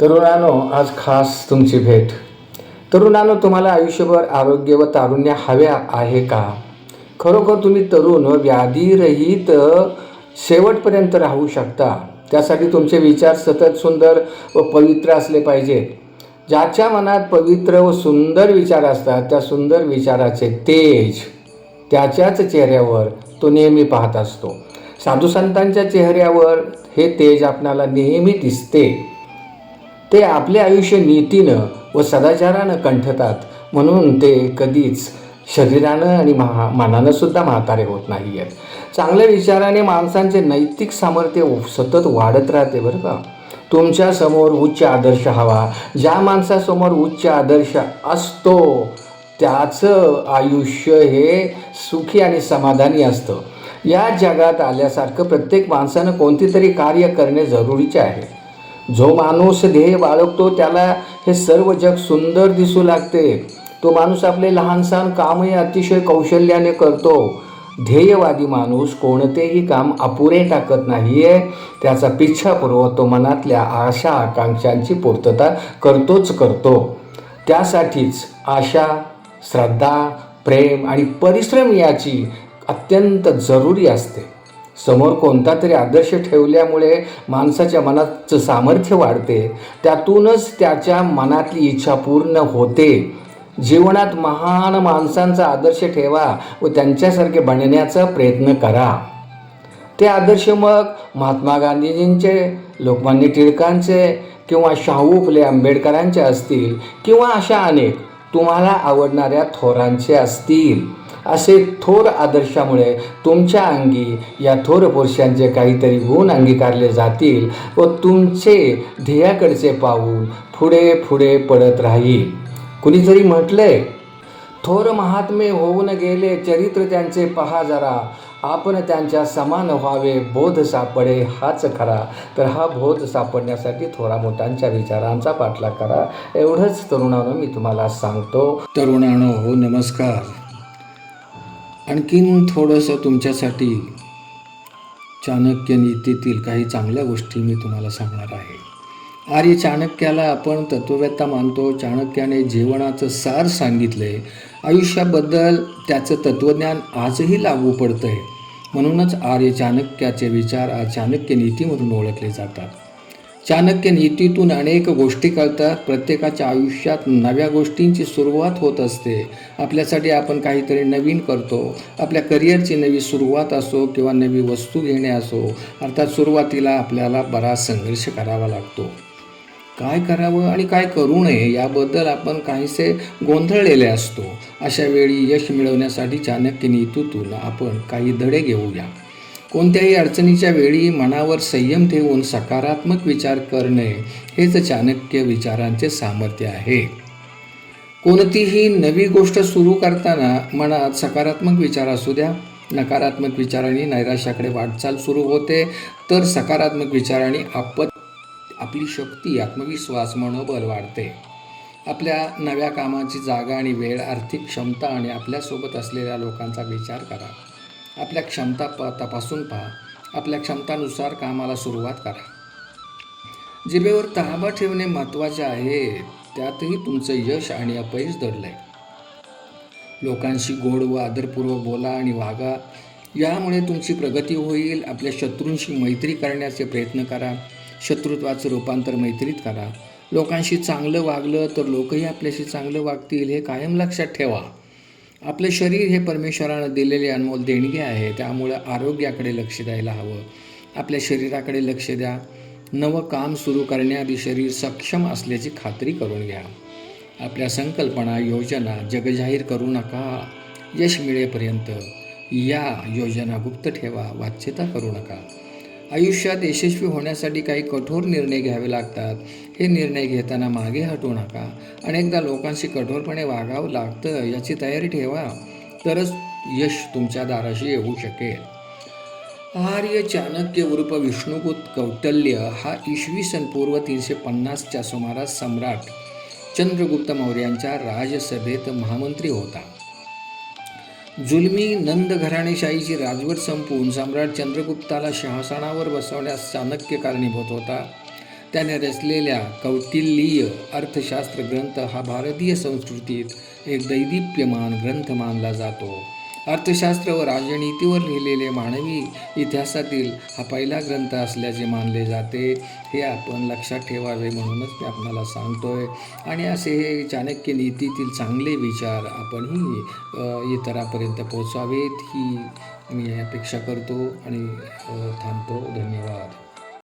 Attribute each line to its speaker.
Speaker 1: तरुणानो आज खास तुमची भेट. तरुणानो तुम्हाला आयुष्यभर आरोग्य व तारुण्य हवे आहे का? खरोखर तुम्ही तरुण व्याधीरहित शेवटपर्यंत राहू शकता. त्यासाठी तुमचे विचार सतत सुंदर व पवित्र असले पाहिजेत. ज्याच्या मनात पवित्र व सुंदर विचार असतात त्या सुंदर विचाराचे तेज त्याच्याच चेहऱ्यावर तो नेहमी पाहत असतो. साधू संतांच्या चेहऱ्यावर हे तेज आपणाला नेहमी दिसते. ते आपले आयुष्य नीतीनं व सदाचारानं कंठतात. म्हणून ते कधीच शरीरानं आणि महा मनानं सुद्धा म्हातारे होत नाही आहेत चांगल्या विचाराने माणसांचे नैतिक सामर्थ्य सतत वाढत राहते बरं का. तुमच्यासमोर उच्च आदर्श हवा. ज्या माणसासमोर उच्च आदर्श असतो त्याचं आयुष्य हे सुखी आणि समाधानी असतं. या जगात आल्यासारखं प्रत्येक माणसानं कोणती तरी कार्य करणे जरुरीचे आहे. जो माणूस ध्येय बाळगतो त्याला हे सर्व जग सुंदर दिसू लागते. तो माणूस आपले लहानसहान कामही अतिशय कौशल्याने करतो. ध्येयवादी माणूस कोणतेही काम अपुरे टाकत नाही आहे त्याचा पिच्छापूर्वक तो मनातल्या आशा आकांक्षांची पूर्तता करतोच करतो. त्यासाठीच आशा श्रद्धा प्रेम आणि परिश्रम याची अत्यंत जरुरी असते. समोर कोणता तरी आदर्श ठेवल्यामुळे माणसाच्या मनाचं सामर्थ्य वाढते. त्यातूनच त्याच्या मनातली इच्छा पूर्ण होते. जीवनात महान माणसांचा आदर्श ठेवा व त्यांच्यासारखे बनण्याचा प्रयत्न करा. ते आदर्श मग महात्मा गांधीजींचे लोकमान्य टिळकांचे किंवा शाहू फुले आंबेडकरांचे असतील किंवा अशा अनेक तुम्हाला आवडणाऱ्या थोरांचे असतील. असे थोर आदर्शामुळे तुमच्या अंगी या थोर पुरुषांचे काहीतरी गुण अंगीकारले जातील व तुमचे ध्येयाकडचे पाऊल पुढे पुढे पडत राहील. कुणीतरी म्हटले थोर महात्मे होऊन गेले चरित्र त्यांचे पहा जरा. आपण त्यांच्या समान व्हावे बोध सापडे हाच खरा. तर हा बोध सापडण्यासाठी थोरा मोठ्यांच्या विचारांचा पाठलाग करा. एवढंच तरुणानं मी तुम्हाला सांगतो. तरुणानो हो नमस्कार. आणखीन थोडंसं तुमच्यासाठी चाणक्य नीतीतील काही चांगल्या गोष्टी मी तुम्हाला सांगणार आहे. आर्य चाणक्याला आपण तत्ववेत्ता मानतो. चाणक्याने जीवनाचं सार सांगितले आयुष्याबद्दल त्याचं तत्त्वज्ञान आजही लागू पडतं आहे म्हणूनच आर्य चाणक्याचे विचार आज चाणक्य नीती म्हणून ओळखले जातात. चाणक्य नीतीतून अनेक गोष्टी कळतात. प्रत्येकाच्या आयुष्यात नव्या गोष्टींची सुरुवात होत असते. आपल्यासाठी आपण काहीतरी नवीन करतो. आपल्या करिअरची नवी सुरुवात असो किंवा नवी वस्तू घेणे असो अर्थात सुरुवातीला आपल्याला बराच संघर्ष करावा लागतो. काय करावं आणि काय करू नये याबद्दल आपण काहीसे गोंधळलेले असतो. अशा वेळी यश मिळवण्यासाठी चाणक्य नीतीतून आपण काही धडे घेऊया. कोणत्याही अडचणीच्या वेळी मनावर संयम ठेवून सकारात्मक विचार करणे हेच चाणक्य विचारांचे सामर्थ्य आहे. कोणतीही नवी गोष्ट सुरू करताना मनात सकारात्मक विचार असू द्या नकारात्मक विचारांनी नैराश्याकडे वाटचाल सुरू होते तर सकारात्मक विचारांनी आपत आपली शक्ती आत्मविश्वास मनोबल वाढते. आपल्या नव्या कामाची जागा आणि वेळ आर्थिक क्षमता आणि आपल्यासोबत असलेल्या लोकांचा विचार करा. आपल्या क्षमता प तपासून पहा. आपल्या क्षमतानुसार कामाला सुरुवात करा. जिभेवर ताबा ठेवणे महत्त्वाचे आहे. त्यातही तुमचं यश आणि अपयश दडलं आहे लोकांशी गोड व आदरपूर्वक बोला आणि वागा. यामुळे तुमची प्रगती होईल. आपल्या शत्रूंशी मैत्री करण्याचे प्रयत्न करा. शत्रुत्वाचं रूपांतर मैत्रीत करा. लोकांशी चांगलं वागलं तर लोकही आपल्याशी चांगलं वागतील हे कायम लक्षात ठेवा. आपलं शरीर हे परमेश्वरानं दिलेले अनमोल देणगी आहे. त्यामुळं आरोग्याकडे लक्ष द्यायला हवं. आपल्या शरीराकडे लक्ष द्या. नवं काम सुरू करण्याआधी शरीर सक्षम असल्याची खात्री करून घ्या. आपल्या संकल्पना योजना जगजाहीर करू नका. यश मिळेपर्यंत या योजना गुप्त ठेवा. वाच्यता करू नका. आयुष्यात यशस्वी होण्यासाठी काही कठोर निर्णय घ्यावे लागतात. हे निर्णय घेताना मागे हटू नका. अनेकदा लोकांशी कठोरपणे वागावं लागतं याची तयारी ठेवा. तरच यश तुमच्या दाराशी येऊ शकेल. आर्य चाणक्य उर्फ विष्णुगुप्त कौटल्य हा इसवी सन पूर्व तीनशे पन्नासच्या सुमारास सम्राट चंद्रगुप्त मौर्यांच्या राजसभेत महामंत्री होता. जुलमी नंद घराणेशाहीची राजवट संपवून सम्राट चंद्रगुप्ताला शहासनावर बसवण्यास चाणक्य कारणीभूत होता. त्याने रचलेल्या कौटिल्यीय अर्थशास्त्र ग्रंथ हा भारतीय संस्कृतीत एक दैदिप्यमान ग्रंथ मानला जातो. अर्थशास्त्र व राजनीतीवर लिहिलेले मानवी इतिहासातील हा पहिला ग्रंथ असल्याचे मानले जाते. हे आपण लक्षात ठेवावे म्हणूनच मी आपणाला सांगतोय. आणि असे हे चाणक्य नीतीतील चांगले विचार आपणही इतरांपर्यंत पोहोचावेत ही मी अपेक्षा करतो आणि थांबतो. धन्यवाद.